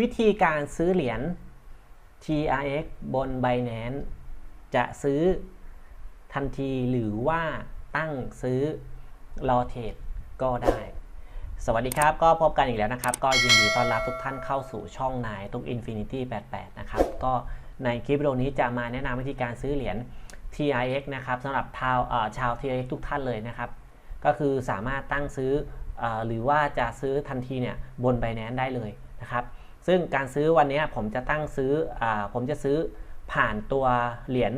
วิธีการซื้อเหรียญ TRX บน Binance จะซื้อทันทีหรือว่าตั้งซื้อรอเทรดก็ได้ สวัสดีครับ ก็พบกันอีกแล้วนะครับ ก็ยินดีต้อนรับทุกท่านเข้าสู่ช่องนายตุก Infinity 88 นะครับ ก็ในคลิปวิดีโอนี้จะมาแนะนำวิธีการซื้อเหรียญ TRX นะครับสำหรับชาวชาว TRX ทุกท่านเลยนะครับ ก็คือสามารถตั้งซื้อเออหรือว่าจะซื้อทันทีเนี่ยบน Binance ได้เลยนะครับ ซึ่งการซื้อวันนี้ผมจะตั้งซื้ออผมจะซื้อผ่านตัวเหรียญ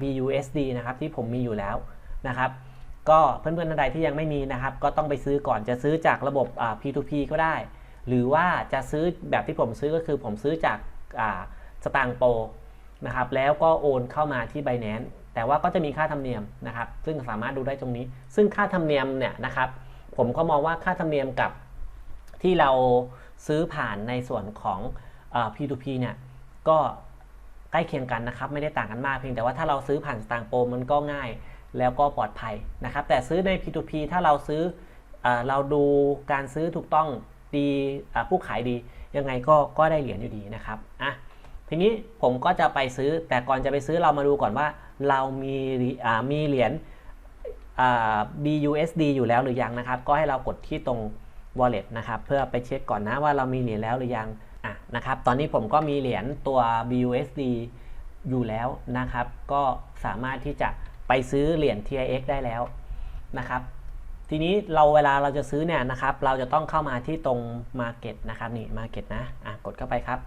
BUSD นะครับที่ผมมีอยู่แล้วนะครับ ก็เพื่อนๆท่านใดที่ยังไม่มีนะครับ ก็ต้องไปซื้อก่อนจะซื้อจากระบบ P2P ก็ได้ หรือว่าจะซื้อแบบที่ผมซื้อก็คือผมซื้อจากสตางโปนะครับแล้วก็โอนเข้ามาที่ Binance แต่ว่าก็จะมีค่าธรรมเนียมนะครับ ซึ่งสามารถดูได้ตรงนี้ ซึ่งค่าธรรมเนียมเนี่ยนะครับ ผมก็มองว่าค่าธรรมเนียมกับที่เรา ซื้อผ่านในส่วนของอ P2P เนี่ยก็ใกล้เคียงกันนะครับ ไม่ได้ต่างกันมากเพียงแต่ว่าถ้าเราซื้อผ่านสตางโปมันก็ง่ายแล้วก็ปลอดภัยนะครับ แต่ซื้อใน P2P ถ้าเราซื้อเอเราดูการซื้อถูกต้องดีผู้ขายดี ยังไงก็ก็ได้เหรียญอยู่ดีนะครับอะทีนี้ผมก็จะไปซื้อแต่ก่อนจะไปซื้อเรามาดูก่อนว่า เรามีมีเหรียญ BUSD อยู่แล้วหรือยังนะครับ ก็ให้เรากดที่ตรง wallet นะครับเพื่อไปเช็คก่อนนะว่าเรามีเหรียญแล้วหรือยังอะนะครับตอนนี้ผมก็มีเหรียญตัว BUSD อยู่แล้วนะครับ ก็สามารถที่จะไปซื้อเหรียญ TIX ได้แล้วนะครับ ทีนี้เราเวลาเราจะซื้อเนี่ยนะครับ เราจะต้องเข้ามาที่ตรง Market นะครับนี่ Market นะอะกดเข้าไปครับ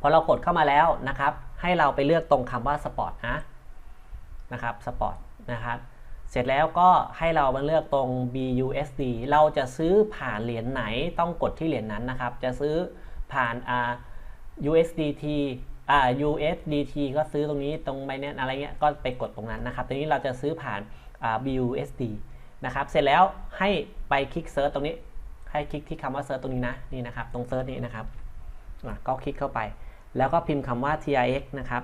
พอเรากดเข้ามาแล้วนะครับ ให้เราไปเลือกตรงคำว่า Spot นะนะครับสปอร์ตนะครับ เสร็จแล้วก็ให้เรามาเลือกตรง BUSD เราจะซื้อผ่านเหรียญไหนต้องกดที่เหรียญนั้นนะครับ จะซื้อผ่าน USDT อ่า USDT ก็ซื้อตรงนี้ตรง Binance อะไรเงี้ยก็ไปกดตรงนั้นนะครับทีนี้เราจะซื้อผ่านอ่า BUSD นะครับ เสร็จแล้วให้ไปคลิกเซิร์ชตรงนี้ ให้คลิกที่คำว่าเซิร์ชตรงนี้นะ นี่นะครับ ตรงเซิร์ชนี้นะครับ ก็คลิกเข้าไป แล้วก็พิมพ์คำว่า TRX นะครับ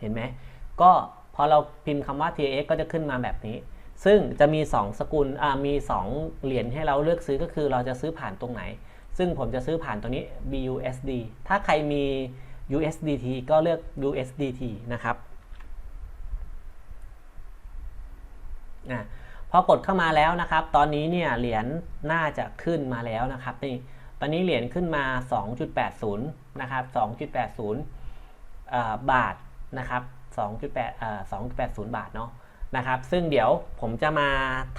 เห็นไหม ก็ พอเราพิมพ์คำว่า TX ก็จะขึ้นมาแบบนี้ ซึ่งจะมี 2 สกุลมี 2 เหรียญให้เราเลือกซื้อก็คือเราจะซื้อผ่านตรงไหน ซึ่งผมจะซื้อผ่านตัวนี้ BUSD ถ้าใครมี USDT ก็เลือก USDT นะครับอะพอกดเข้ามาแล้วนะครับ ตอนนี้เนี่ยเหรียญน่าจะขึ้นมาแล้วนะครับนี่ตอนนี้เหรียญขึ้นมา 2.80 นะครับ 2.80 บาทนะครับ 2.8อ่า2.80 บาทเนาะนะครับ ซึ่งเดี๋ยวผมจะมา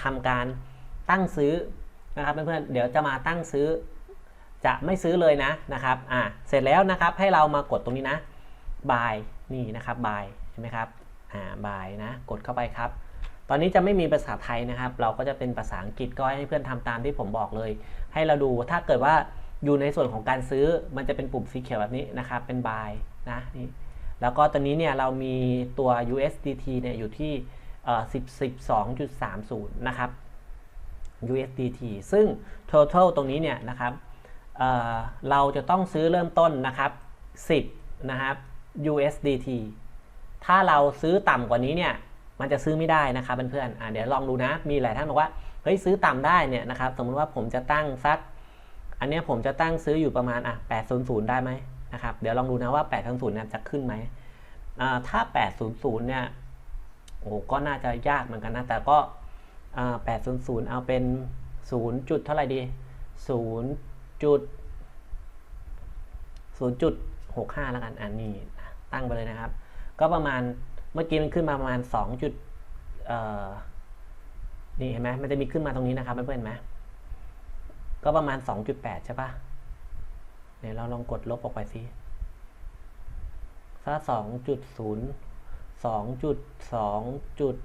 ทำการตั้งซื้อนะครับเพื่อนๆเดี๋ยวจะมาตั้งซื้อ จะไม่ซื้อเลยนะนะครับอ่าเสร็จแล้วนะครับให้เรามากดตรงนี้นะ buy นี่นะครับ buy เห็นไหมครับอ่า buy นะ กดเข้าไปครับ ตอนนี้จะไม่มีภาษาไทยนะครับ เราก็จะเป็นภาษาอังกฤษก็ให้เพื่อนทำตามที่ผมบอกเลย ให้เราดูถ้าเกิดว่าอยู่ในส่วนของการซื้อมันจะเป็นปุ่มสีเขียวแบบนี้นะครับ เป็น buy นะนี่ แล้วก็ตอนนี้เนี่ยเรามีตัว USDT เนี่ยอยู่ที่10.2.30 นะครับ USDT ซึ่ง total ตรงนี้เนี่ยนะครับเเราจะต้องซื้อเริ่มต้นนะครับ 10 นะครับ USDT ถ้าเราซื้อต่ำกว่านี้เนี่ย มันจะซื้อไม่ได้นะครับเพื่อนๆเดี๋ยวลองดูนะ มีหลายท่านบอกว่า เฮ้ยซื้อต่ำได้เนี่ยนะครับ สมมติว่าผมจะตั้งสัก อันนี้ผมจะตั้งซื้ออยู่ประมาณอะ800 ได้ไหม นะครับ เดี๋ยวลองดูนะว่า 800เนี่ยจะขึ้นไหม ถ้า 800 เนี่ย โอ้ก็น่าจะยากเหมือนกันนะ แต่ก็ 800 เอาเป็น 0 จุดเท่าไหร่ดี 0 จุด0.65 แล้วกัน อันนี้ตั้งไปเลยนะครับ ก็ประมาณ เมื่อกี้มันขึ้นมาประมาณ 2 จุดนี่เห็นไหมมันจะมีขึ้นมาตรงนี้นะครับเพื่อนๆไหมก็ประมาณ 2.8 ใช่ปะ เดี๋ยวเราลองกดลบออกไปสิถ้าสองจุดศูนย์สองจุดสองจุด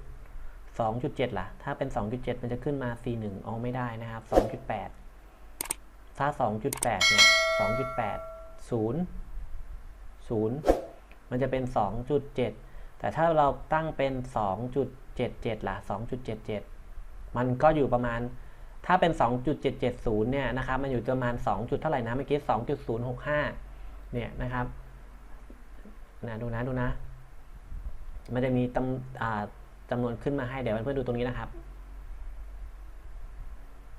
สองจุดเจ็ดล่ะ ถ้าเป็นสองจุดเจ็ดมันจะขึ้นมา c หนึ่งเอาไม่ได้นะครับสองจุดแปดถ้าสองจุดแปดเนี่ยสองจุดแปดศูนย์ศูนย์มันจะเป็นสองจุดเจ็ดแต่ถ้าเราตั้งเป็นสองจุดเจ็ดเจ็ดล่ะสองจุดเจ็ดเจ็ดมันก็อยู่ประมาณ ถ้าเป็น 2.770 เนี่ยนะครับ มันอยู่ประมาณ 2 จุดเท่าไหร่นะเมื่อกี้ 2.065 เนี่ยนะครับนะดูนะดูนะ มันจะมีจำจำนวนขึ้นมาให้เดี๋ยวเพื่อนๆดูตรงนี้นะครับ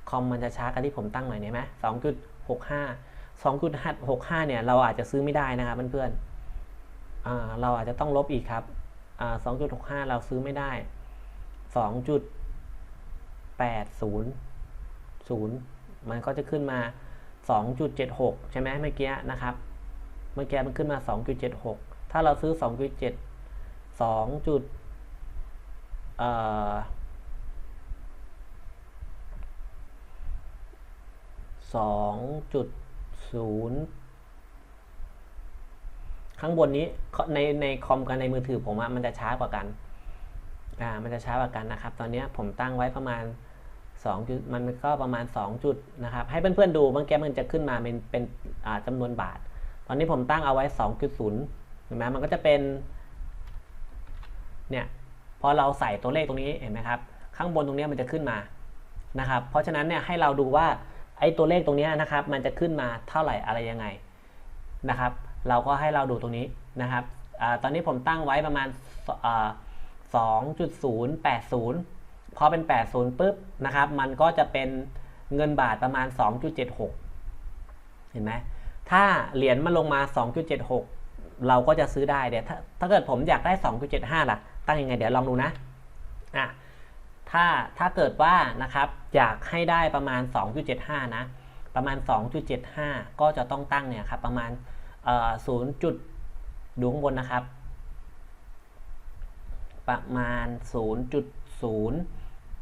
คอมมันจะช้ากันที่ผมตั้งหน่อยเนี่ยไหมสองจุดหกห้าสองจุดหกห้าเนี่ย เราอาจจะซื้อไม่ได้นะครับเพื่อนๆอ่าเราอาจจะต้องลบอีกครับสองจุดหกห้าเราซื้อไม่ได้สองจุดแปดศูนย์ ศูนย์มันก็จะขึ้นมาสองจุดเจ็ดหกใช่ไหมเมื่อกี้นะครับ เมื่อกี้มันขึ้นมาสองจุดเจ็ดหกถ้าเราซื้อสองจุดเจ็ดสองจุดเอ่อสองจุดศูนย์ข้างบนนี้ในในคอมกับในมือถือผมอะมันจะช้ากว่ากัน อ่า มันจะช้ากว่ากันนะครับ ตอนนี้ผมตั้งไว้ประมาณ 2จุดมันก็ประมาณ 2 จุดนะครับ ให้เพื่อนๆดูบางแก้มันจะขึ้นมาเป็นเป็นจำนวนบาท ตอนนี้ผมตั้งเอาไว้ 2.0เห็นไหมมันก็จะเป็นเนี่ยพอเราใส่ตัวเลขตรงนี้เห็นไหมครับ ข้างบนตรงนี้มันจะขึ้นมานะครับ เพราะฉะนั้นเนี่ยให้เราดูว่าไอ้ตัวเลขตรงนี้นะครับ มันจะขึ้นมาเท่าไหร่อะไรยังไงนะครับ เราก็ให้เราดูตรงนี้นะครับอตอนนี้ผมตั้งไว้ประมาณ2.080 พอเป็นแปดศูนย์ปุ๊บนะครับมันก็จะเป็นเงินบาทประมาณ 2.76 เห็นไหมถ้าเหรียญมันลงมา 2.76 เราก็จะซื้อได้เดี๋ยวถ้าถ้าเกิดผมอยากได้ 2.75 ล่ะ ตั้งยังไงเดี๋ยวลองดูนะอะถ้าถ้าเกิดว่านะครับอยากให้ได้ประมาณ 2.75 นะ ประมาณ 2.75 ก็จะต้องตั้งเนี่ยครับประมาณศูนย์จุดดูข้างบนนะครับ ประมาณ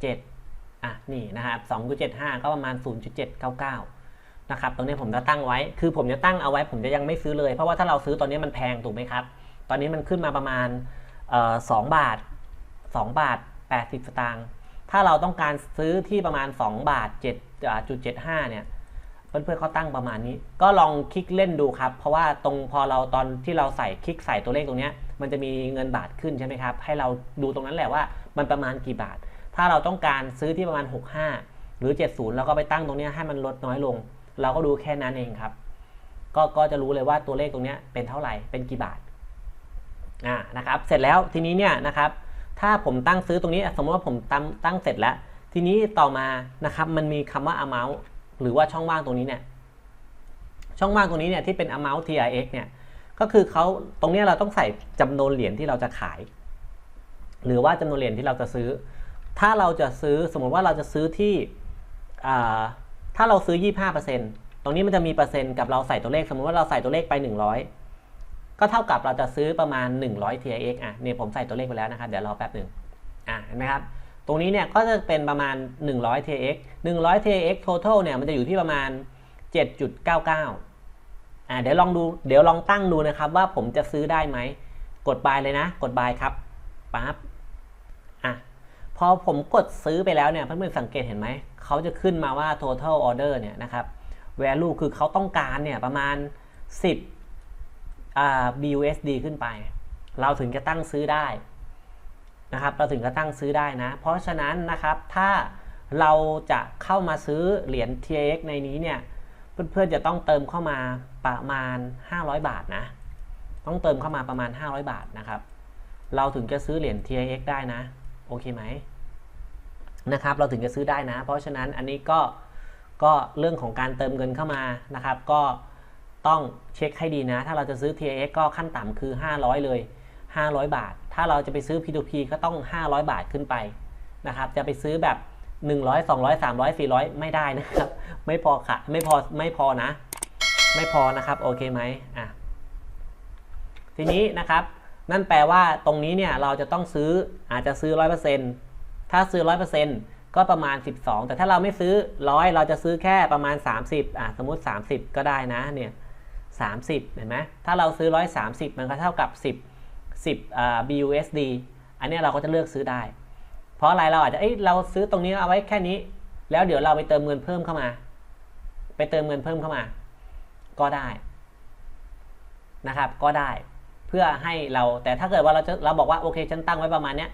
7อะนี่นะครับ2.75 ก็ประมาณ 0.799 นะครับ ตรงนี้ผมจะตั้งไว้ คือผมจะตั้งเอาไว้ ผมจะยังไม่ซื้อเลย เพราะว่าถ้าเราซื้อตอนนี้มันแพงถูกไหมครับ ตอนนี้มันขึ้นมาประมาณสองบาท 2 บาท 80 สตางค์ ถ้าเราต้องการซื้อที่ประมาณ 2 บาท7.75 เนี่ยเพื่อนๆเขาตั้งประมาณนี้ ก็ลองคลิกเล่นดูครับ เพราะว่าตรงพอเราตอนที่เราใส่คลิกใส่ตัวเลขตรงนี้ มันจะมีเงินบาทขึ้นใช่ไหมครับ ให้เราดูตรงนั้นแหละว่ามันประมาณกี่บาท ถ้าเราต้องการซื้อที่ประมาณ 65 หรือ 70 แล้วก็ไปตั้งตรงนี้ให้มันลดน้อยลง เราก็ดูแค่นั้นเองครับ ก็ก็จะรู้เลยว่าตัวเลขตรงนี้เป็นเท่าไหร่เป็นกี่บาทอ่านะครับ เสร็จแล้วทีนี้เนี่ยนะครับ ถ้าผมตั้งซื้อตรงนี้ สมมติว่าผมตั้งตั้งเสร็จแล้ว ทีนี้ต่อมานะครับมันมีคำว่า amount หรือว่าช่องว่างตรงนี้เนี่ยช่องว่างตรงนี้เนี่ยที่เป็น amount TRX เนี่ยก็คือเขาตรงนี้เราต้องใส่จำนวนเหรียญที่เราจะขาย หรือว่าจำนวนเหรียญที่เราจะซื้อ ถ้าเราจะซื้อสมมติว่าเราจะซื้อที่ถ้าเราซื้อ 25%ตรงนี้มันจะมีเปอร์เซ็นต์กับเราใส่ตัวเลข สมมติว่าเราใส่ตัวเลขไป 100 ก็เท่ากับเราจะซื้อประมาณ 100 TX อะเนี่ยผมใส่ตัวเลขไปแล้วนะครับเดี๋ยวรอแป๊บหนึ่งอะเห็นไหมครับตรงนี้เนี่ยก็จะเป็นประมาณ 100 TX 100 TX total เนี่ยมันจะอยู่ที่ประมาณ 7.99อ่าเดี๋ยวลองดูเดี๋ยวลองตั้งดูนะครับว่าผมจะซื้อได้ไหม กด buy เลยนะ กด buy ครับปั๊บ พอผมกดซื้อไปแล้วเนี่ยเพื่อนๆสังเกตเห็นไหม เขาจะขึ้นมาว่า total order เนี่ยนะครับ value คือเขาต้องการเนี่ยประมาณ 10 BUSD ขึ้นไป เราถึงจะตั้งซื้อได้นะครับ เราถึงจะตั้งซื้อได้นะ เพราะฉะนั้นนะครับถ้าเราจะเข้ามาซื้อเหรียญ TX ในนี้เนี่ยเพื่อนๆจะต้องเติมเข้ามาประมาณ 500 บาทนะ ต้องเติมเข้ามาประมาณ 500 บาทนะครับ เราถึงจะซื้อเหรียญ TX ได้นะ โอเคไหมนะครับ เราถึงจะซื้อได้นะ เพราะฉะนั้นอันนี้ก็ก็เรื่องของการเติมเงินเข้ามานะครับ ก็ต้องเช็คให้ดีนะ ถ้าเราจะซื้อ TX ก็ขั้นต่ำคือ 500 เลย 500 บาท ถ้าเราจะไปซื้อ P2P ก็ต้อง 500 บาทขึ้นไปนะครับ จะไปซื้อแบบ 100 200 300 400 ไม่ได้นะครับ ไม่พอค่ะ ไม่พอ ไม่พอนะ ไม่พอนะครับ โอเคไหมอะ ทีนี้นะครับ นั่นแปลว่าตรงนี้เนี่ยเราจะต้องซื้ออาจจะซื้อ 100%ถ้าซื้อ 100%ก็ประมาณ 12 แต่ถ้าเราไม่ซื้อ 100 เราจะซื้อแค่ประมาณ 30อะสมมุติ 30 ก็ได้นะเนี่ย30 เห็นไหมถ้าเราซื้อ 130 มันก็เท่ากับ 10 10อ่า BUSD อันนี้เราก็จะเลือกซื้อได้ เพราะอะไรเราอาจจะเอ้ยเราซื้อตรงนี้เอาไว้แค่นี้ แล้วเดี๋ยวเราไปเติมเงินเพิ่มเข้ามา ไปเติมเงินเพิ่มเข้ามา ก็ได้นะครับก็ได้ เพื่อให้เราแต่ถ้าเกิดว่าเราจะเราบอกว่าโอเคฉันตั้งไว้ประมาณเนี้ย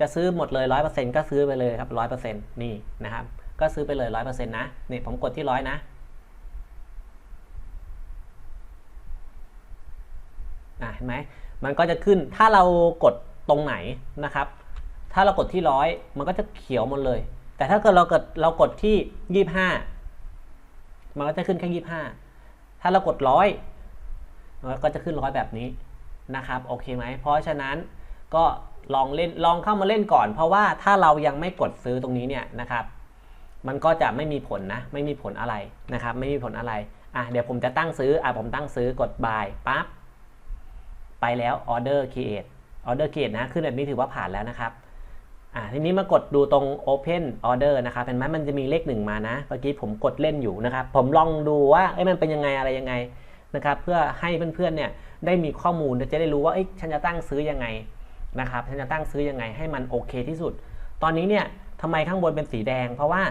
จะซื้อหมดเลยร้อยเปอร์เซ็นต์ก็ซื้อไปเลยครับร้อยเปอร์เซ็นต์นี่นะครับ ก็ซื้อไปเลยร้อยเปอร์เซ็นต์นะนี่ผมกดที่ร้อยนะเห็นไหมมันก็จะขึ้นถ้าเรากดตรงไหนนะครับ ถ้าเรากดที่ร้อยมันก็จะเขียวหมดเลยแต่แต่ถ้าเกิดเรากดเรากดที่ยี่ห้ามันก็จะขึ้นแค่ยี่ห้าถ้าเรากดร้อยมันก็จะขึ้นร้อยแบบนี้ นะครับโอเคไหมเพราะฉะนั้นก็ลองเล่นลองเข้ามาเล่นก่อน เพราะว่าถ้าเรายังไม่กดซื้อตรงนี้เนี่ยนะครับมันก็จะไม่มีผลนะ ไม่มีผลอะไรนะครับ ไม่มีผลอะไรอะเดี๋ยวผมจะตั้งซื้ออะผมตั้งซื้อกด buy ปั๊บไปแล้ว order create order create นะขึ้นแบบนี้ถือว่าผ่านแล้วนะครับอะทีนี้มากดดูตรง open order นะครับเห็นไหมมันจะมีเลขหนึ่งมานะเมื่อกี้ผมกดเล่นอยู่นะครับ ผมลองดูว่าเอ้ยมันเป็นยังไงอะไรยังไง นะครับเพื่อให้เพื่อนๆเนี่ยได้มีข้อมูลจะได้รู้ว่าเอ้ฉันจะตั้งซื้อยังไงนะครับฉันจะตั้งซื้อยังไงให้มันโอเคที่สุด ตอนนี้เนี่ยทำไมข้างบนเป็นสีแดง เพราะว่า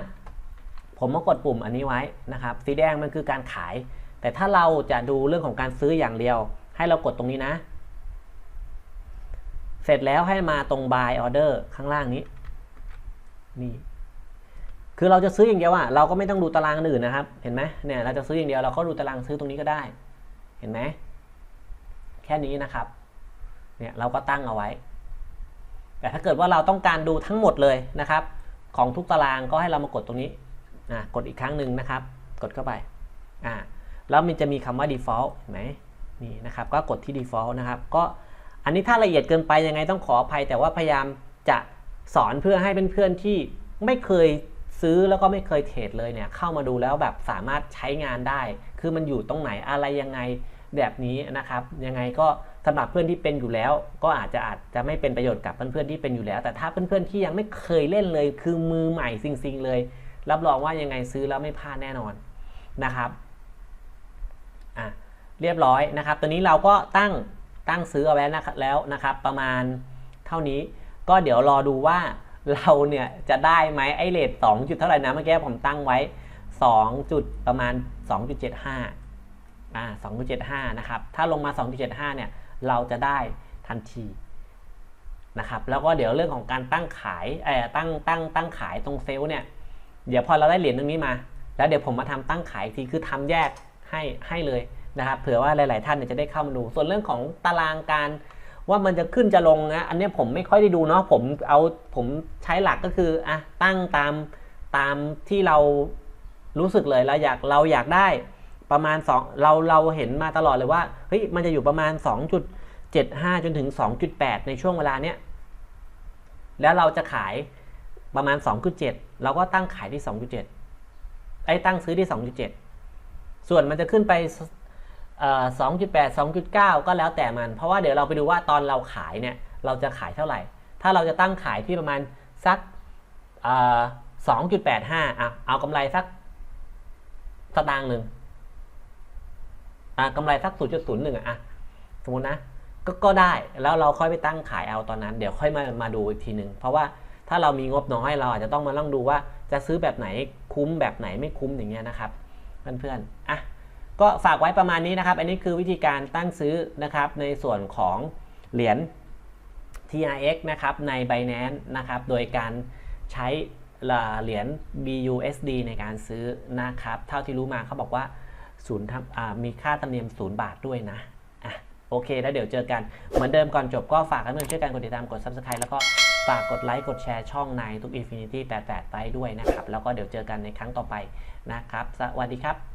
ผมมากดปุ่มอันนี้ไว้นะครับ สีแดงมันคือการขาย แต่ถ้าเราจะดูเรื่องของการซื้ออย่างเดียว ให้เรากดตรงนี้นะ เสร็จแล้วให้มาตรง buy order ข้างล่างนี้นี่คือเราจะซื้ออย่างเดียวอะเราก็ไม่ต้องดูตารางอื่นนะครับ เห็นไหมเนี่ยเราจะซื้ออย่างเดียวเราก็ดูตารางซื้อตรงนี้ก็ได้ เห็นไหมแค่นี้นะครับเนี่ยเราก็ตั้งเอาไว้ แต่ถ้าเกิดว่าเราต้องการดูทั้งหมดเลยนะครับ ของทุกตารางก็ให้เรามากดตรงนี้อ่ากดอีกครั้งหนึ่งนะครับ กดเข้าไปอ่าแล้วมันจะมีคำว่า default เห็นไหมนี่นะครับ ก็กดที่ default นะครับ ก็อันนี้ถ้าละเอียดเกินไปยังไงต้องขออภัย แต่ว่าพยายามจะสอนเพื่อให้เพื่อนๆที่ไม่เคยซื้อแล้วก็ไม่เคยเทรดเลยเนี่ยเข้ามาดูแล้วแบบสามารถใช้งานได้ คือมันอยู่ตรงไหนอะไรยังไง แบบนี้นะครับ ยังไงก็สำหรับเพื่อนที่เป็นอยู่แล้ว ก็อาจจะอาจจะไม่เป็นประโยชน์กับเพื่อนๆที่เป็นอยู่แล้ว แต่ถ้าเพื่อนๆที่ยังไม่เคยเล่นเลย คือมือใหม่จริงๆเลย รับรองว่ายังไงซื้อแล้วไม่พลาดแน่นอนนะครับอะเรียบร้อยนะครับตอนนี้เราก็ตั้งตั้งซื้อเอาไว้นะแล้วนะครับ ประมาณเท่านี้ ก็เดี๋ยวรอดูว่าเราเนี่ยจะได้ไหมไอเลท2จุดเท่าไหร่นะเมื่อกี้ผมตั้งไว้2จุดประมาณ 2.75 อ่า2.75 นะครับ ถ้าลงมา 2.75 เนี่ย เราจะได้ทันทีนะครับ แล้วก็เดี๋ยวเรื่องของการตั้งขายเอ่อตั้งตั้งตั้งขายตรงเซลล์เนี่ย เดี๋ยวพอเราได้เหรียญตรงนี้มา แล้วเดี๋ยวผมมาทำตั้งขายทีคือทำแยกให้ให้เลยนะครับ เผื่อว่าหลาย ๆ ท่านเนี่ยจะได้เข้ามาดู ส่วนเรื่องของตารางการว่ามันจะขึ้นจะลงนะอันนี้ผมไม่ค่อยได้ดูเนาะ ผมเอาผมใช้หลักก็คืออะตั้งตามตามที่เรารู้สึกเลยเราอยากเราอยากได้ ประมาณ 2 เราเราเห็นมาตลอดเลยว่าเฮ้ยมันจะอยู่ประมาณ 2.75 จนถึง 2.8 ในช่วงเวลาเนี้ยแล้วเราจะขายประมาณ 2.7 เราก็ตั้งขายที่ 2.7 ไอ้ตั้งซื้อที่ 2.7 ส่วนมันจะขึ้นไปเอ่อ2.8 2.9 ก็แล้วแต่มัน เพราะว่าเดี๋ยวเราไปดูว่าตอนเราขายเนี่ยเราจะขายเท่าไหร่ ถ้าเราจะตั้งขายที่ประมาณสักเอ่อ2.85อะเอากำไรสักสตางค์หนึ่ง กำไรสัก0.01อะสมมตินะก็ก็ได้แล้วเราค่อยไปตั้งขายเอาตอนนั้น เดี๋ยวค่อยมามาดูอีกทีหนึ่งเพราะว่าถ้าเรามีงบน้อยเราอาจจะต้องมาล่องดูว่าจะซื้อแบบไหนคุ้มแบบไหนไม่คุ้มอย่างเงี้ยนะครับ เพื่อนๆอะก็ฝากไว้ประมาณนี้นะครับ อันนี้คือวิธีการตั้งซื้อนะครับในส่วนของเหรียญ TRX นะครับใน Binance นะครับโดยการใช้เหรียญ BUSD ในการซื้อนะครับ เท่าที่รู้มาเขาบอกว่า ศูนย์มีค่าธรรมเนียมศูนย์บาทด้วยนะอะโอเค แล้วเดี๋ยวเจอกัน เหมือนเดิมก่อนจบก็ฝากให้เพื่อนช่วยกันกดติดตามกด Subscribe แล้วก็ฝากกดไลค์ กดแชร์ช่องในทุก Infinity 88ไปด้วยนะครับ แล้วก็เดี๋ยวเจอกันในครั้งต่อไปนะครับ สวัสดีครับ